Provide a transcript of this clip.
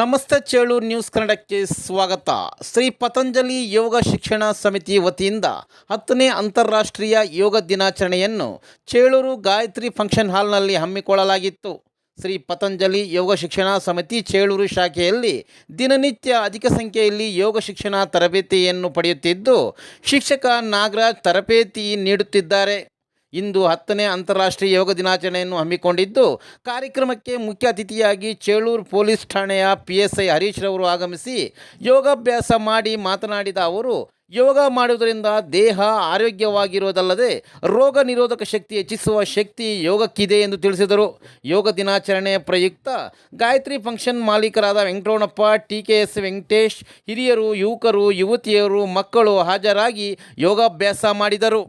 ನಮಸ್ತೆ ಚೇಳೂರು ನ್ಯೂಸ್ ಕನ್ನಡಕ್ಕೆ ಸ್ವಾಗತ. ಶ್ರೀ ಪತಂಜಲಿ ಯೋಗ ಶಿಕ್ಷಣ ಸಮಿತಿ ವತಿಯಿಂದ ಹತ್ತನೇ ಅಂತಾರಾಷ್ಟ್ರೀಯ ಯೋಗ ದಿನಾಚರಣೆಯನ್ನು ಚೇಳೂರು ಗಾಯತ್ರಿ ಫಂಕ್ಷನ್ ಹಾಲ್ನಲ್ಲಿ ಹಮ್ಮಿಕೊಳ್ಳಲಾಗಿತ್ತು. ಶ್ರೀ ಪತಂಜಲಿ ಯೋಗ ಶಿಕ್ಷಣ ಸಮಿತಿ ಚೇಳೂರು ಶಾಖೆಯಲ್ಲಿ ದಿನನಿತ್ಯ ಅಧಿಕ ಸಂಖ್ಯೆಯಲ್ಲಿ ಯೋಗ ಶಿಕ್ಷಣ ತರಬೇತಿಯನ್ನು ಪಡೆಯುತ್ತಿದ್ದು, ಶಿಕ್ಷಕ ನಾಗರಾಜ್ ತರಬೇತಿ ನೀಡುತ್ತಿದ್ದಾರೆ. ಇಂದು ಹತ್ತನೇ ಅಂತಾರಾಷ್ಟ್ರೀಯ ಯೋಗ ದಿನಾಚರಣೆಯನ್ನು ಹಮ್ಮಿಕೊಂಡಿದ್ದು, ಕಾರ್ಯಕ್ರಮಕ್ಕೆ ಮುಖ್ಯ ಅತಿಥಿಯಾಗಿ ಚೇಳೂರು ಪೊಲೀಸ್ ಠಾಣೆಯ ಪಿ ಎಸ್ ಐ ಹರೀಶ್ ರವರು ಆಗಮಿಸಿ ಯೋಗಾಭ್ಯಾಸ ಮಾಡಿ ಮಾತನಾಡಿದ ಅವರು, ಯೋಗ ಮಾಡುವುದರಿಂದ ದೇಹ ಆರೋಗ್ಯವಾಗಿರುವುದಲ್ಲದೆ ರೋಗ ನಿರೋಧಕ ಶಕ್ತಿ ಹೆಚ್ಚಿಸುವ ಶಕ್ತಿ ಯೋಗಕ್ಕಿದೆ ಎಂದು ತಿಳಿಸಿದರು. ಯೋಗ ದಿನಾಚರಣೆ ಪ್ರಯುಕ್ತ Gayatri function ಮಾಲೀಕರಾದ Venkataramanappa, T K S Venkatesh, ಹಿರಿಯರು, ಯುವಕರು, ಯುವತಿಯರು, ಮಕ್ಕಳು ಹಾಜರಾಗಿ ಯೋಗಾಭ್ಯಾಸ ಮಾಡಿದರು.